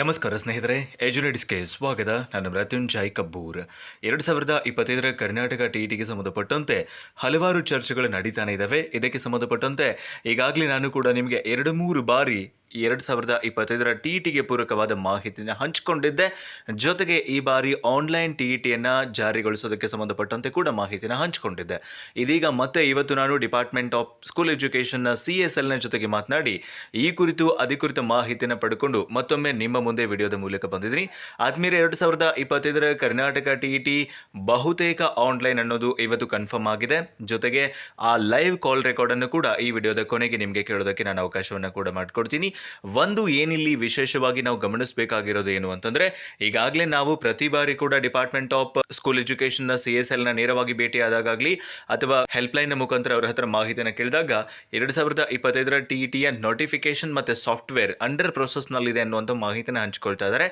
ನಮಸ್ಕಾರ ಸ್ನೇಹಿತರೆ ಎಜುನೇಟಿಸ್ಗೆ ಸ್ವಾಗತ. ನಾನು ಮೃತ್ಯುಂಜಯ್ ಕಬ್ಬೂರ್. ಎರಡು ಸಾವಿರದ ಇಪ್ಪತ್ತೈದರ ಕರ್ನಾಟಕ ಟಿ ಟಿಗೆ ಸಂಬಂಧಪಟ್ಟಂತೆ ಹಲವಾರು ಚರ್ಚೆಗಳು ನಡೀತಾನೆ ಇದ್ದಾವೆ ಇದಕ್ಕೆ ಸಂಬಂಧಪಟ್ಟಂತೆ ಈಗಾಗಲೇ ನಾನು ಕೂಡ ನಿಮಗೆ ಎರಡು, ಮೂರು ಬಾರಿ ಎರಡು ಸಾವಿರದ ಇಪ್ಪತ್ತೈದರ ಟಿ ಟಿಗೆ ಪೂರಕವಾದ ಮಾಹಿತಿನ ಹಂಚಿಕೊಂಡಿದ್ದೆ. ಜೊತೆಗೆ ಈ ಬಾರಿ ಆನ್ಲೈನ್ ಟಿ ಟಿಯನ್ನು ಜಾರಿಗೊಳಿಸೋದಕ್ಕೆ ಸಂಬಂಧಪಟ್ಟಂತೆ ಕೂಡ ಮಾಹಿತಿನ ಹಂಚಿಕೊಂಡಿದ್ದೆ. ಇದೀಗ ಮತ್ತೆ ಇವತ್ತು ನಾನು ಡಿಪಾರ್ಟ್ಮೆಂಟ್ ಆಫ್ ಸ್ಕೂಲ್ ಎಜುಕೇಷನ್ನ ಸಿ ಎಸ್ ಎಲ್ನ ಜೊತೆಗೆ ಮಾತನಾಡಿ, ಈ ಕುರಿತು ಅಧಿಕೃತ ಮಾಹಿತಿಯನ್ನು ಪಡ್ಕೊಂಡು ಮತ್ತೊಮ್ಮೆ ನಿಮ್ಮ ಮುಂದೆ ವಿಡಿಯೋದ ಮೂಲಕ ಬಂದಿದ್ದೀನಿ. ಆದ್ಮೇಲೆ ಎರಡು ಸಾವಿರದ ಇಪ್ಪತ್ತೈದರ ಕರ್ನಾಟಕ ಟಿ ಟಿ ಬಹುತೇಕ ಆನ್ಲೈನ್ ಅನ್ನೋದು ಇವತ್ತು ಕನ್ಫರ್ಮ್ ಆಗಿದೆ. ಜೊತೆಗೆ ಆ ಲೈವ್ ಕಾಲ್ ರೆಕಾರ್ಡನ್ನು ಕೂಡ ಈ ವಿಡಿಯೋದ ಕೊನೆಗೆ ನಿಮಗೆ ಕೇಳೋದಕ್ಕೆ ನಾನು ಅವಕಾಶವನ್ನು ಕೂಡ ಮಾಡಿಕೊಡ್ತೀನಿ. ಒಂದು ಏನಿಲ್ಲಿ ವಿಶೇಷವಾಗಿ ನಾವು ಗಮನಿಸಬೇಕಾಗಿರೋದು ಏನು ಅಂತಂದ್ರೆ, ಈಗಾಗಲೇ ನಾವು ಪ್ರತಿ ಬಾರಿ ಕೂಡ ಡಿಪಾರ್ಟ್ಮೆಂಟ್ ಆಫ್ ಸ್ಕೂಲ್ ಎಜುಕೇಶನ್ನ ಸಿ ಎಸ್ನ ನೇರವಾಗಿ ಭೇಟಿ ಆದಾಗಲಿ ಅಥವಾ ಹೆಲ್ಪ್ಲೈನ್ ಮುಖಾಂತರ ಅವರ ಹತ್ರ ಮಾಹಿತಿಯನ್ನು ಕೇಳಿದಾಗ, ಎರಡ್ ಸಾವಿರದ ಇಪ್ಪತ್ತೈದರ ಟಿಇಟಿಯ ನೋಟಿಫಿಕೇಶನ್ ಮತ್ತೆ ಸಾಫ್ಟ್ವೇರ್ ಅಂಡರ್ ಪ್ರೊಸೆಸ್ ನಲ್ಲಿದೆ ಅನ್ನುವಂಥ ಮಾಹಿತಿನ ಹಂಚಿಕೊಳ್ತಾ ಇದ್ದಾರೆ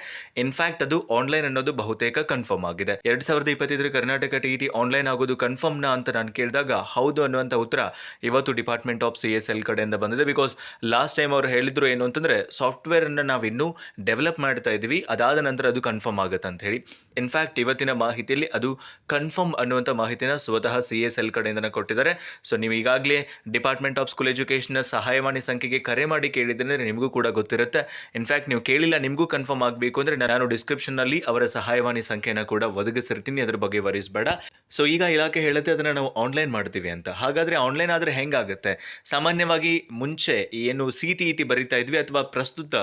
ಇನ್ಫ್ಯಾಕ್ಟ್ ಅದು ಆನ್ಲೈನ್ ಅನ್ನೋದು ಬಹುತೇಕ ಕನ್ಫರ್ಮ್ ಆಗಿದೆ. ಎರಡ್ ಸಾವಿರದ ಇಪ್ಪತ್ತೈದರ ಕರ್ನಾಟಕ ಟಿಇಟಿ ಆನ್ಲೈನ್ ಆಗೋದು ಕನ್ಫರ್ಮ್ನ ಅಂತ ನಾನು ಕೇಳಿದಾಗ, ಹೌದು ಅನ್ನುವಂಥ ಉತ್ತರ ಇವತ್ತು department of C S L ಕಡೆಯಿಂದ ಬಂದಿದೆ. ಬಿಕಾಸ್ ಲಾಸ್ಟ್ ಟೈಮ್ ಅವರು ಹೇಳಿದ್ರು ಏನು ಅಂತಂದರೆ ಸಾಫ್ಟ್ವೇರನ್ನು ನಾವಿನ್ನೂ ಡೆವಲಪ್ ಮಾಡ್ತಾ ಇದ್ದೀವಿ. ಅದಾದ ನಂತರ ಅದು ಕನ್ಫರ್ಮ್ ಆಗುತ್ತೆ ಅಂತ ಹೇಳಿ. ಇನ್ಫ್ಯಾಕ್ಟ್ ಇವತ್ತಿನ ಮಾಹಿತಿಯಲ್ಲಿ ಅದು ಕನ್ಫರ್ಮ್ ಅನ್ನುವಂಥ ಮಾಹಿತಿನ ಸ್ವತಃ ಸಿ ಎಸ್ ಎಲ್ ಕಡೆಯಿಂದನೇ ಕೊಟ್ಟಿದ್ದಾರೆ. ಸೊ ನೀವು ಈಗಾಗಲೇ ಡಿಪಾರ್ಟ್ಮೆಂಟ್ ಆಫ್ ಸ್ಕೂಲ್ ಎಜುಕೇಷನ್ನ ಸಹಾಯವಾಣಿ ಸಂಖ್ಯೆಗೆ ಕರೆ ಮಾಡಿ ಕೇಳಿದ್ರೆ ನಿಮಗೂ ಕೂಡ ಗೊತ್ತಿರುತ್ತೆ. ಇನ್ಫ್ಯಾಕ್ಟ್ ನೀವು ಕೇಳಿಲ್ಲ, ನಿಮಗೂ ಕನ್ಫರ್ಮ್ ಆಗಬೇಕು ಅಂದರೆ ನಾನು ಡಿಸ್ಕ್ರಿಪ್ಷನ್ನಲ್ಲಿ ಅವರ ಸಹಾಯವಾಣಿ ಸಂಖ್ಯೆನ ಕೂಡ ಒದಗಿಸಿರ್ತೀನಿ. ಅದ್ರ ಬಗ್ಗೆ ವರಿಸಬೇಡ. ಸೊ ಈಗ ಇಲಾಖೆ ಹೇಳುತ್ತೆ, ಅದನ್ನು ನಾವು ಆನ್ಲೈನ್ ಮಾಡ್ತೀವಿ ಅಂತ. ಹಾಗಾದರೆ ಆನ್ಲೈನ್ ಆದರೆ ಹೆಂಗಾಗುತ್ತೆ? ಸಾಮಾನ್ಯವಾಗಿ ಮುಂಚೆ ಏನು ಸಿ ಟಿ ಇ ಟಿ ಬರಿತಾ ಇದ್ವಿ ಅಥವಾ ಪ್ರಸ್ತುತ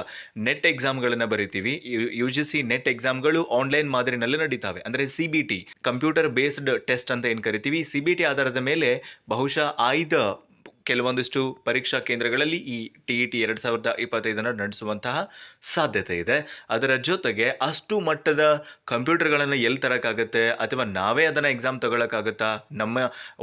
ನೆಟ್ ಎಕ್ಸಾಮ್ಗಳನ್ನು ಬರಿತೀವಿ. ಯು ಜಿ ಸಿ ನೆಟ್ ಎಕ್ಸಾಮ್ಗಳು ಆನ್ಲೈನ್ ಮಾದರಿನಲ್ಲಿ ನಡೀತಾವೆ. ಅಂದರೆ C B T computer based test ಅಂತ ಏನು ಕರಿತೀವಿ? ಸಿ ಬಿ ಟಿ ಆಧಾರದ ಮೇಲೆ ಬಹುಶಃ ಆಯ್ದ ಕೆಲವೊಂದಿಷ್ಟು ಪರೀಕ್ಷಾ ಕೇಂದ್ರಗಳಲ್ಲಿ ಈ ಟಿ ಇ ಟಿ ಎರಡು ಸಾವಿರದ ಇಪ್ಪತ್ತೈದನ್ನು ನಡೆಸುವಂತಹ ಸಾಧ್ಯತೆ ಇದೆ. ಅದರ ಜೊತೆಗೆ ಅಷ್ಟು ಮಟ್ಟದ ಕಂಪ್ಯೂಟರ್ಗಳನ್ನು ಎಲ್ಲಿ ತರೋಕ್ಕಾಗುತ್ತೆ ಅಥವಾ ನಾವೇ ಅದನ್ನು ಎಕ್ಸಾಮ್ ತಗೊಳ್ಳೋಕ್ಕಾಗುತ್ತಾ ನಮ್ಮ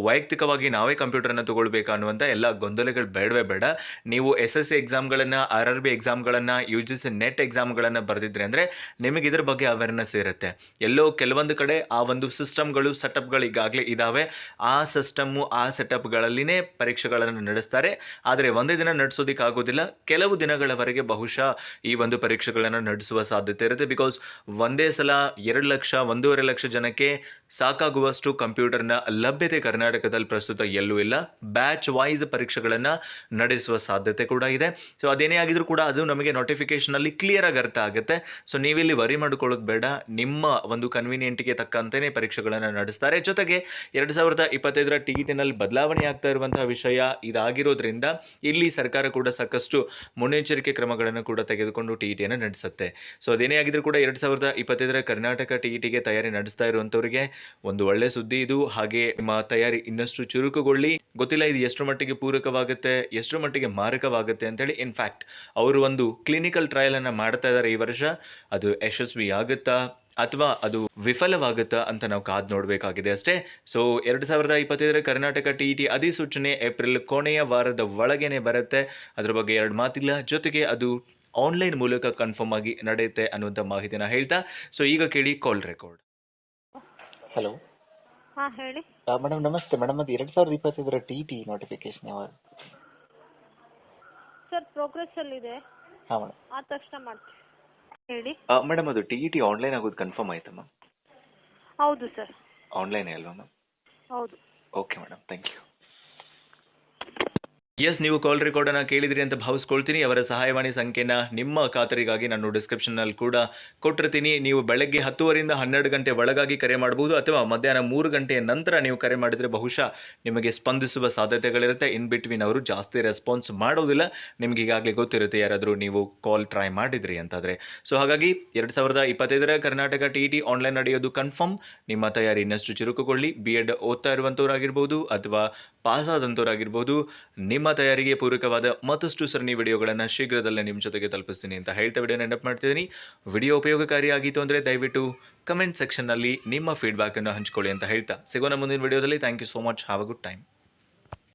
ವೈಯಕ್ತಿಕವಾಗಿ ನಾವೇ ಕಂಪ್ಯೂಟರನ್ನು ತಗೊಳ್ಬೇಕಾ ಅನ್ನುವಂಥ ಎಲ್ಲ ಗೊಂದಲಗಳು ಬೇಡವೇ ಬೇಡ. ನೀವು ಎಸ್ ಎಸ್ ಸಿ ಎಕ್ಸಾಮ್ಗಳನ್ನು, ಆರ್ ಆರ್ ಬಿ ಎಕ್ಸಾಮ್ಗಳನ್ನು, ಯು ಜಿ ಸಿ ನೆಟ್ ಎಕ್ಸಾಮ್ಗಳನ್ನು ಬರೆದಿದ್ರೆ ಅಂದರೆ ನಿಮಗೆ ಇದ್ರ ಬಗ್ಗೆ ಅವೇರ್ನೆಸ್ ಇರುತ್ತೆ. ಎಲ್ಲೋ ಕೆಲವೊಂದು ಕಡೆ ಆ ಒಂದು ಸಿಸ್ಟಮ್ಗಳು ಸೆಟಪ್ಗಳು ಈಗಾಗಲೇ ಇದ್ದಾವೆ ಆ ಸಿಸ್ಟಮ್ಮು, ಆ ಸೆಟಪ್ಗಳಲ್ಲಿನೇ ಪರೀಕ್ಷೆಗಳನ್ನು ನಡೆಸ್ತಾರೆ. ಆದರೆ ಒಂದೇ ದಿನ ನಡೆಸೋದಕ್ಕೆ ಆಗೋದಿಲ್ಲ ಕೆಲವು ದಿನಗಳವರೆಗೆ ಬಹುಶಃ ಈ ಒಂದು ಪರೀಕ್ಷೆಗಳನ್ನು ನಡೆಸುವ ಸಾಧ್ಯತೆ ಇರುತ್ತೆ. ಬಿಕಾಸ್ ಒಂದೇ ಸಲ ಎರಡು ಲಕ್ಷ, ಒಂದೂವರೆ ಲಕ್ಷ ಜನಕ್ಕೆ ಸಾಕಾಗುವಷ್ಟು ಕಂಪ್ಯೂಟರ್ನ ಲಭ್ಯತೆ ಕರ್ನಾಟಕದಲ್ಲಿ ಪ್ರಸ್ತುತ ಎಲ್ಲೂ ಇಲ್ಲ. ಬ್ಯಾಚ್ ವೈಸ್ ಪರೀಕ್ಷೆಗಳನ್ನು ನಡೆಸುವ ಸಾಧ್ಯತೆ ಕೂಡ ಇದೆ. ಸೊ ಅದೇನೇ ಆಗಿದ್ರೂ ಕೂಡ ಅದು ನಮಗೆ ನೋಟಿಫಿಕೇಶನಲ್ಲಿ ಕ್ಲಿಯರ್ ಆಗಿ ಅರ್ಥ ಆಗುತ್ತೆ. ಸೊ ನೀವಿಲ್ಲಿ ವರಿ ಮಾಡ್ಕೊಳ್ಳೋದು ಬೇಡ. ನಿಮ್ಮ ಒಂದು ಕನ್ವೀನಿಯೆಂಟ್ಗೆ ತಕ್ಕಂತೆಯೇ ಪರೀಕ್ಷೆಗಳನ್ನು ನಡೆಸ್ತಾರೆ. ಜೊತೆಗೆ ಎರಡು ಸಾವಿರದ ಇಪ್ಪತ್ತೈದರ ಟಿ ಇ ಟಿನಲ್ಲಿ ಬದಲಾವಣೆ ಆಗ್ತಾ ಇರುವಂತಹ ವಿಷಯ ಇದಾಗಿರೋದ್ರಿಂದ ಇಲ್ಲಿ ಸರ್ಕಾರ ಕೂಡ ಸಾಕಷ್ಟು ಮುನ್ನೆಚ್ಚರಿಕೆ ಕ್ರಮಗಳನ್ನು ಕೂಡ ತೆಗೆದುಕೊಂಡು ಟಿ ಇಟಿಯನ್ನು ನಡೆಸುತ್ತೆ. ಸೊ ಅದೇನೇ ಆಗಿದ್ರೂ ಕೂಡ ಎರಡು ಸಾವಿರದ ಇಪ್ಪತ್ತೈದರ ಕರ್ನಾಟಕ ಟಿ ಇಟಿಗೆ ತಯಾರಿ ನಡೆಸ್ತಾ ಇರುವಂಥವರಿಗೆ ಒಂದು ಒಳ್ಳೆ ಸುದ್ದಿ ಇದು. ಹಾಗೆ ನಿಮ್ಮ ತಯಾರಿ ಇನ್ನಷ್ಟು ಚುರುಕುಗೊಳ್ಳಿ. ಗೊತ್ತಿಲ್ಲ ಇದು ಎಷ್ಟು ಮಟ್ಟಿಗೆ ಪೂರಕವಾಗುತ್ತೆ ಎಷ್ಟು ಮಟ್ಟಿಗೆ ಮಾರಕವಾಗುತ್ತೆ ಅಂತೇಳಿ ಇನ್ಫ್ಯಾಕ್ಟ್ ಅವರು ಒಂದು ಕ್ಲಿನಿಕಲ್ ಟ್ರಯಲ್ ಅನ್ನ ಮಾಡ್ತಾ ಇದ್ದಾರೆ ಈ ವರ್ಷ. ಅದು ಯಶಸ್ವಿ ಆಗುತ್ತಾ ಅಥವಾ ಅದು ವಿಫಲವಾಗುತ್ತಾ ಅಂತ ನಾವು ಕಾದು ನೋಡಬೇಕಾಗಿದೆ ಅಷ್ಟೇ. ಸೊ ಎರಡು ಸಾವಿರದ ಇಪ್ಪತ್ತೈದರ ಕರ್ನಾಟಕ ಟಿ ಇ ಟಿ ಅಧಿಸೂಚನೆ ಏಪ್ರಿಲ್ ಕೊನೆಯ ವಾರದ ಒಳಗೇನೆ ಬರುತ್ತೆ. ಅದರ ಬಗ್ಗೆ ಎರಡು ಮಾತಿಲ್ಲ. ಜೊತೆಗೆ ಅದು ಆನ್ಲೈನ್ ಮೂಲಕ ಕನ್ಫರ್ಮ್ ಆಗಿ ನಡೆಯುತ್ತೆ ಅನ್ನುವಂಥ ಮಾಹಿತಿನ ಹೇಳ್ತಾ. ಸೊ ಈಗ ಕೇಳಿ ಕಾಲ್ ರೆಕಾರ್ಡ್ ಹಲೋ ಹಾಂ ಹೇಳಿ. ಮೇಡಮ್ ನಮಸ್ತೆ. ಮೇಡಮ್ ಅದು ಎರಡು ಸಾವಿರದ ಇಪ್ಪತ್ತೈದರ ಟಿ ಟಿ ನೋಟಿಫಿಕೇಶನ್ ಯಾವಾಗ ಸರ್ ಪ್ರೋಗ್ರೆಸ್ಸಲ್ಲಿದೆ ಹಾಂ ಮೇಡಮ್ ಆದ ತಕ್ಷಣ ಮಾಡ್ತೀವಿ ಹೇಳಿ. ಮೇಡಮ್ ಅದು ಟಿ ಇ ಟಿ ಆನ್ಲೈನ್ ಆಗೋದು ಕನ್ಫರ್ಮ್ ಆಯ್ತಾ ಮ್ಯಾಮ್? ಹೌದು ಸರ್. ಆನ್ಲೈನೇ ಅಲ್ವಾ ಮ್ಯಾಮ್? ಹೌದು. Okay madam. Thank you yes ನೀವು ಕಾಲ್ ರೆಕಾರ್ಡನ್ನು ಕೇಳಿದ್ರಿ ಅಂತ ಭಾವಿಸ್ಕೊಳ್ತೀನಿ. ಅವರ ಸಹಾಯವಾಣಿ ಸಂಖ್ಯೆನ ನಿಮ್ಮ ಖಾತರಿಗಾಗಿ ನಾನು ಡಿಸ್ಕ್ರಿಪ್ಷನ್ನಲ್ಲಿ ಕೂಡ ಕೊಟ್ಟಿರ್ತೀನಿ. ನೀವು ಬೆಳಗ್ಗೆ ಹತ್ತುವರಿಂದ ಹನ್ನೆರಡು ಗಂಟೆ ಒಳಗಾಗಿ ಕರೆ ಮಾಡಬಹುದು ಅಥವಾ ಮಧ್ಯಾಹ್ನ ಮೂರು ಗಂಟೆಯ ನಂತರ ನೀವು ಕರೆ ಮಾಡಿದರೆ ಬಹುಶಃ ನಿಮಗೆ ಸ್ಪಂದಿಸುವ ಸಾಧ್ಯತೆಗಳಿರುತ್ತೆ. ಇನ್ ಬಿಟ್ವೀನ್ ಅವರು ಜಾಸ್ತಿ ರೆಸ್ಪಾನ್ಸ್ ಮಾಡೋದಿಲ್ಲ. ನಿಮ್ಗೆ ಈಗಾಗಲೇ ಗೊತ್ತಿರುತ್ತೆ ಯಾರಾದರೂ ನೀವು ಕಾಲ್ ಟ್ರೈ ಮಾಡಿದ್ರಿ ಅಂತಾದರೆ. ಸೊ ಹಾಗಾಗಿ ಎರಡು ಸಾವಿರದ ಇಪ್ಪತ್ತೈದರ ಕರ್ನಾಟಕ ಟಿ ಟಿ ಆನ್ಲೈನ್ ನಡೆಯೋದು ಕನ್ಫರ್ಮ್ ನಿಮ್ಮ ತಯಾರಿ ಇನ್ನಷ್ಟು ಚುರುಕುಗೊಳ್ಳಿ. ಬಿ ಎಡ್ ಓದ್ತಾ ಇರುವಂಥವ್ರಾಗಿರ್ಬೋದು ಅಥವಾ ಪಾಸ್ ಆದಂಥವ್ರಾಗಿರ್ಬೋದು ನಿಮ್ಮ ತಯಾರಿಗೆ ಪೂರಕವಾದ ಮತ್ತಷ್ಟು ಸರಣಿ ವಿಡಿಯೋಗಳನ್ನು ಶೀಘ್ರದಲ್ಲೇ ನಿಮ್ಮ ಜೊತೆಗೆ ತಲುಪಿಸ್ತೀನಿ ಅಂತ ಹೇಳ್ತಾ ವಿಡಿಯೋ ನೆನಪು ಮಾಡ್ತಿದ್ದೀನಿ. ವಿಡಿಯೋ ಉಪಯೋಗಕಾರಿಯಾಗಿತ್ತು ಅಂದರೆ ದಯವಿಟ್ಟು ಕಮೆಂಟ್ ಸೆಕ್ಷನ್ನಲ್ಲಿ ನಿಮ್ಮ ಫೀಡ್ಬ್ಯಾಕನ್ನು ಹಂಚ್ಕೊಳ್ಳಿ ಅಂತ ಹೇಳ್ತಾ. ಸಿಗೋಣ ಮುಂದಿನ ವಿಡಿಯೋದಲ್ಲಿ. Thank you so much have a good time